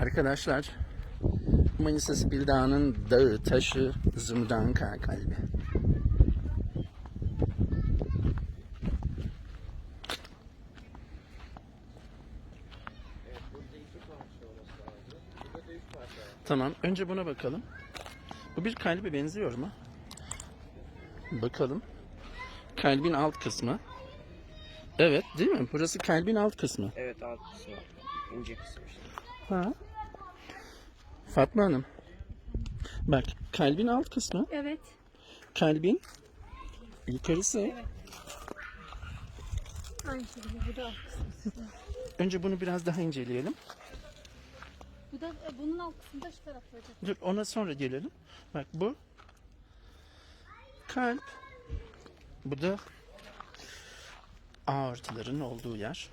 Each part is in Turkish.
Arkadaşlar Manisa Spil Dağı'nın dağı, taşı, Zümdanka kalbi. Tamam. Önce buna bakalım. Bu bir kalbe benziyor mu? Bakalım. Kalbin alt kısmı. Evet değil mi? Burası kalbin alt kısmı. Evet alt kısmı. İnce kısmı işte. Ha. Fatma Hanım. Bak kalbin alt kısmı. Evet. Kalbin yukarısı. Aynı şekilde bu da alt kısmı. Önce bunu biraz daha inceleyelim. Bu da e, bunun alt kısmında şu tarafta hocam. Dur ona sonra gelelim. Bak bu kalp. Bu da aortaların olduğu yer.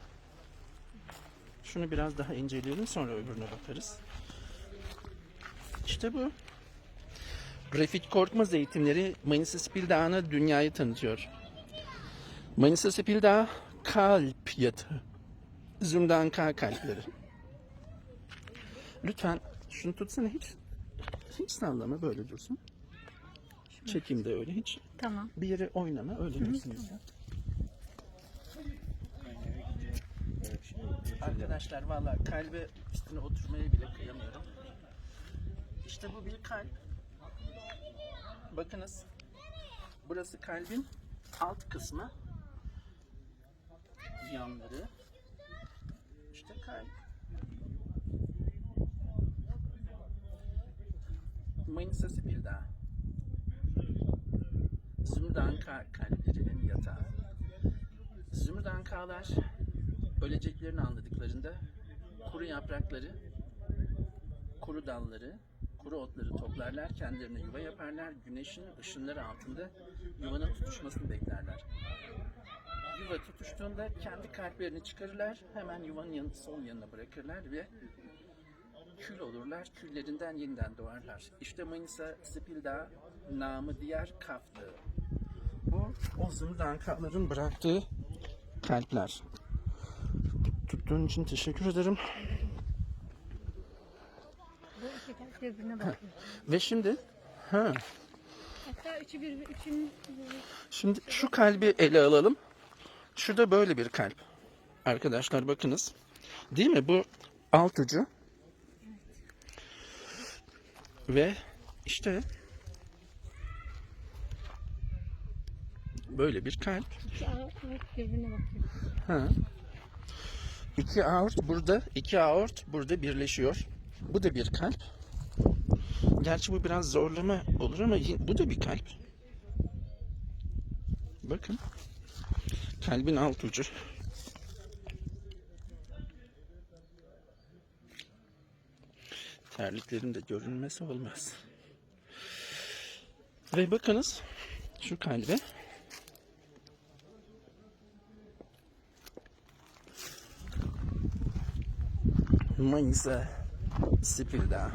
Şunu biraz daha inceleyelim sonra öbürüne bakarız. İşte bu. Refit Korkmaz eğitimleri Manisa Spil Dağı'na dünyayı tanıtıyor. Manisa Spil Dağı kalp yatağı. Zümdan K kalpleri. Lütfen şunu tutsana hiç hiç sallama böyle dursun. Çekim de öyle hiç Tamam. bir yere oynama öyle dursun. Arkadaşlar valla kalbe üstüne oturmaya bile kıyamıyorum. İşte bu bir kalp. Bakınız. Burası kalbin alt kısmı. Yanları. İşte kalp. Manisa Spil Dağı. Zümrüdanka kalplerinin yatağı. Zümrüdankalar öleceklerini anladıklarında kuru yaprakları, kuru dalları, kuru otları toplarlar, kendilerine yuva yaparlar, güneşin ışınları altında yuvanın tutuşmasını beklerler. Yuva tutuştuğunda kendi kalplerini çıkarırlar, hemen yuvanın yanı, sol yanına bırakırlar ve kül olurlar, küllerinden yeniden doğarlar. İşte Manisa Spil Dağı, namı diğer Kaf Dağı. Bu o zümrüdankaların bıraktığı kalpler. Tuttuğun için teşekkür ederim. Bu iki kalp birbirine bakıyor. Ve şimdi ha Hatta üçü bir, üçün şimdi şu kalbi ele alalım. Şurada böyle bir kalp. Arkadaşlar bakınız. Değil mi? Bu alt ucu. Ve işte böyle bir kalp. iki ayak birbirine bakıyor. Ha. İki aort burada, iki aort burada birleşiyor. Bu da bir kalp. Gerçi bu biraz zorlama olur ama bu da bir kalp. Bakın. Kalbin alt ucu. Terliklerin de görünmesi olmaz. Ve bakınız şu kalbe Manisa Spil Dağı.